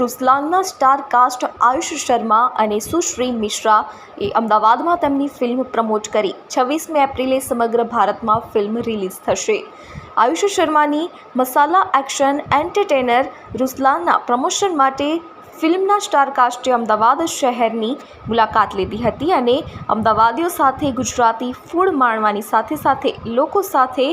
રૂસલાનના star cast Ayush Sharma અને સુશ્રી મિશ્રા એ અમદાવાદમાં તેમની ફિલ્મ પ્રમોટ કરી. છવ્વીસમી એપ્રિલે સમગ્ર ભારતમાં ફિલ્મ રિલીઝ થશે. આયુષ શર્માની મસાલા એક્શન એન્ટરટેનર રૂસલાનના પ્રમોશન માટે ફિલ્મના સ્ટારકાસ્ટે અમદાવાદ શહેરની મુલાકાત લીધી હતી અને અમદાવાદીઓ સાથે ગુજરાતી ફૂડ માણવાની સાથે સાથે લોકો સાથે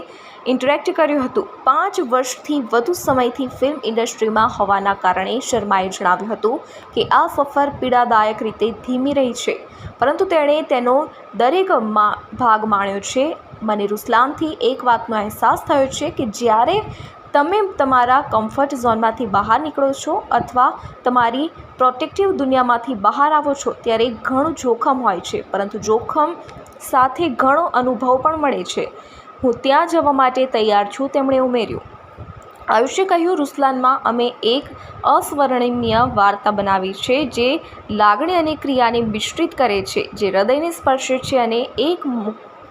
ઇન્ટરેક્ટ કર્યું હતું. પાંચ વર્ષથી વધુ સમયથી ફિલ્મ ઇન્ડસ્ટ્રીમાં હોવાના કારણે શર્માએ જણાવ્યું હતું કે આ સફર પીડાદાયક રીતે ધીમી રહી છે, પરંતુ તેણે તેનો દરેક ભાગ માણ્યો છે. મને રૂસલાનથી એક વાતનો અહેસાસ થયો છે કે જ્યારે તમે તમારા કમ્ફર્ટ ઝોનમાંથી બહાર નીકળો છો અથવા તમારી પ્રોટેક્ટિવ દુનિયામાંથી બહાર આવો છો, ત્યારે ઘણું જોખમ હોય છે. પરંતુ જોખમ સાથે ઘણો અનુભવ પણ મળે છે. હું ત્યાં જવા માટે તૈયાર છું, તેમણે ઉમેર્યું. આયુષે કહ્યું, રૂસલાનમાં અમે એક અસ્વર્ણનીય વાર્તા બનાવી છે, જે લાગણી અને ક્રિયાને મિશ્રિત કરે છે, જે હૃદયને સ્પર્શે છે અને એક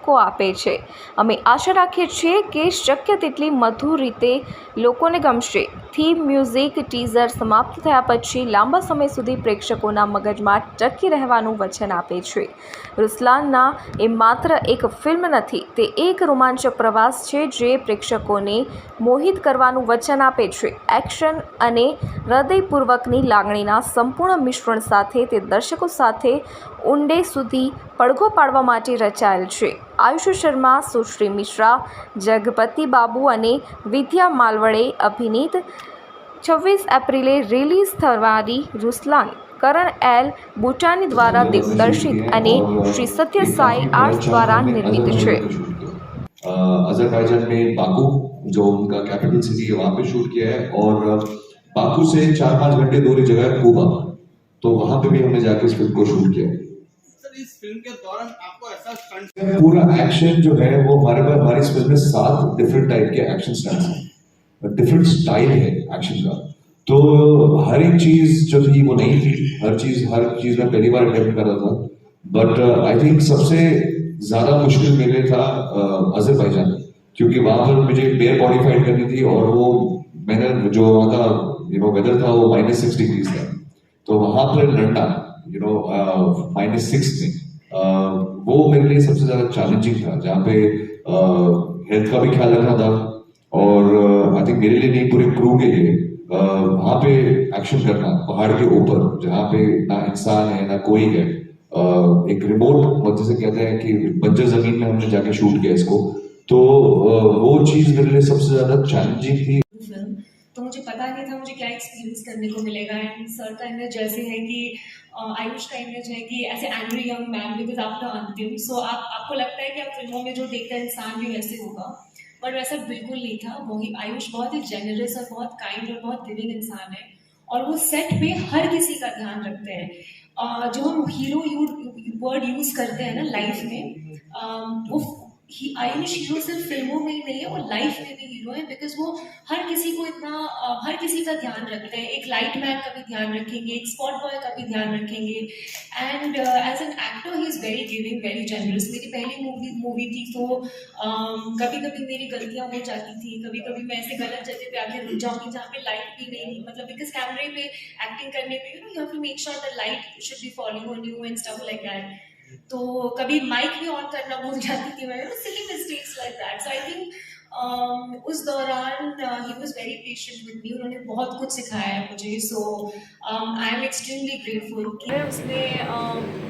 મુક્કો આપે છે. અમે આશા રાખીએ છીએ કે શક્ય તેટલી મધુર રીતે લોકોને ગમશે. થીમ મ્યુઝિક ટીઝર સમાપ્ત થયા પછી લાંબા સમય સુધી પ્રેક્ષકોના મગજમાં ટકી રહેવાનું વચન આપે છે. રૂસલાનના એ માત્ર એક ફિલ્મ નથી, તે એક રોમાંચક પ્રવાસ છે જે પ્રેક્ષકોને મોહિત કરવાનું વચન આપે છે. એક્શન અને હૃદયપૂર્વકની લાગણીના સંપૂર્ણ મિશ્રણ સાથે તે દર્શકો સાથે ઊંડે સુધી પડઘો પાડવા માટે રચાયેલ છે આયુષ શર્મા સુશ્રી મિશ્રા જગપતિ બાબુ અને વિદ્યા માલવડે અભિનીત છવ્વીસ એપ્રિલે રિલીઝ થનારી રૂસલાન કરણ એલ બુટાની દ્વારા દિગ્દર્શિત અને શ્રી સત્ય સાઈ આર્ટ્સ દ્વારા નિર્મિત છે अजरबैजान में बाकू जो उनका कैपिटल सिटी है वहां पे शूट किया है और बाकू से चार पांच घंटे दूरी जगह है कुबा तो वहां पे भी हमने जाके इस फिल्म को शूट किया सर इस फ़िल्म के दौरान आपको ऐसा स्टंट पूरा एक्शन जो है, वो हमारे पास, हमारी फ़िल्म में सात डिफरेंट टाइप के एक्शन स्टंट्स हैं। डिफरेंट स्टाइल है एक्शन का। तो हर एक चीज़ जो थी, वो नहीं थी। हर चीज़ हर चीज़ में पहली बार अटेम्प्ट कर रहा था। बट आई थिंक सबसे ज़्यादा मुश्किल मेरे था अजरबैजान क्योंकि वहाँ पर मुझे बेयर बॉडी फाइट करनी थी और वो मैंने, जो वहाँ का वेदर था, वो माइनस सिक्स डिग्रीज था। तो वहाँ पर लड़ना यू नो माइनस सिक्स में uh, वो मेरे लिए सबसे ज़्यादा चैलेंजिंग था जहाँ पे हेल्थ uh, का भी ख्याल रखना था और आई uh, थिंक मेरे लिए नहीं पूरे क्रू के लिए uh, वहाँ पे एक्शन करना पहाड़ के ऊपर जहाँ पे ना इंसान है ना कोई है uh, एक रिमोट जैसे कहते हैं कि बंजर ज़मीन में हमने जाके शूट किया इसको तो uh, वो चीज़ मेरे लिए सबसे ज़्यादा चैलेंजिंग थी। तो मुझे पता नहीं था मुझे क्या एक्सपीरियंस करने को मिलेगा. एंड सर का इमेज जैसे है कि आयुष का इमेज है कि ऐसे angry young man because after Antim so आप, आपको लगता है कि आप फ़िल्मों में जो देखते हैं इंसान भी वैसे होगा. बट वैसा बिल्कुल नहीं था. वही आयुष बहुत ही जेनरस और बहुत काइंड और बहुत गिविंग इंसान है. और वो सेट पे हर किसी का ध्यान रखते हैं. जो हम हीरो वर्ड यूज़ करते हैं ना लाइफ में वो आयुष हीरो सिर्फ़ फ़िल्मों में ही नहीं है, वो लाइफ में भी हीरो है बिकॉज़ वो हर किसी को इतना हर किसी का ध्यान रखते हैं। एक लाइट मैन का भी ध्यान रखेंगे, एक स्पॉट बॉय का भी ध्यान रखेंगे। And as an actor he is very giving very generous मेरी पहली मूवी मूवी थी तो कभी कभी मेरी गलतियाँ हो जाती थी। कभी कभी मैं ऐसे गलत जगह पे आके रुक जाऊँगी जहाँ पे लाइट भी नहीं मतलब बिकॉज़ कैमरे पे एक्टिंग करने पे you know you have to make sure the light should be following on you and stuff like that तो कभी माइक भी ऑन करना भूल जाती थी मैं। Silly mistakes like that so I think उस दौरान he was very patient with me उन्होंने बहुत कुछ सिखाया है मुझे। So I am extremely grateful मैं अ,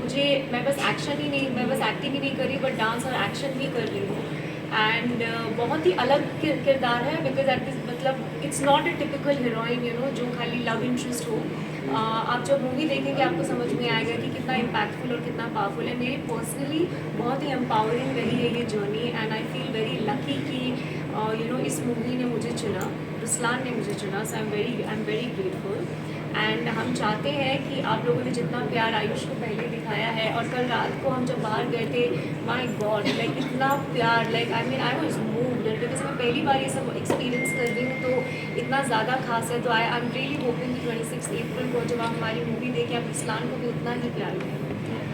मुझे मैं बस एक्शन ही नहीं मैं बस एक्टिंग ही नहीं करी बट डांस और एक्शन भी कर रही हूँ। एंड बहुत ही अलग किरदार है बिकॉज़ एट दिस मतलब it's not a typical heroine you know जो खाली लव इंटरेस्ट हो। अ, आप जब मूवी देखेंगे आपको समझ में आएगा कि कितना इम्पैक्टफुल और कितना पावरफुल है। मेरी पर्सनली बहुत ही एम्पावरिंग रही है ये journey and I feel very lucky कि यू नो इस मूवी ने मुझे चुना रुसलान ने मुझे चुना so I am very I am very grateful and हम चाहते हैं कि आप लोगों ने जितना प्यार आयुष को पहले दिखाया है और कल रात को हम जब बाहर गए थे माई गॉड लाइक इतना प्यार like I mean I was move because मैं पहली बार ये सब एक्सपीरियंस कर रही हूँ तो इतना ज़्यादा खास है तो I I am really hoping twenty six April को जब आप हमारी मूवी देखें, आप इस्लाम को भी उतना ही प्यार दें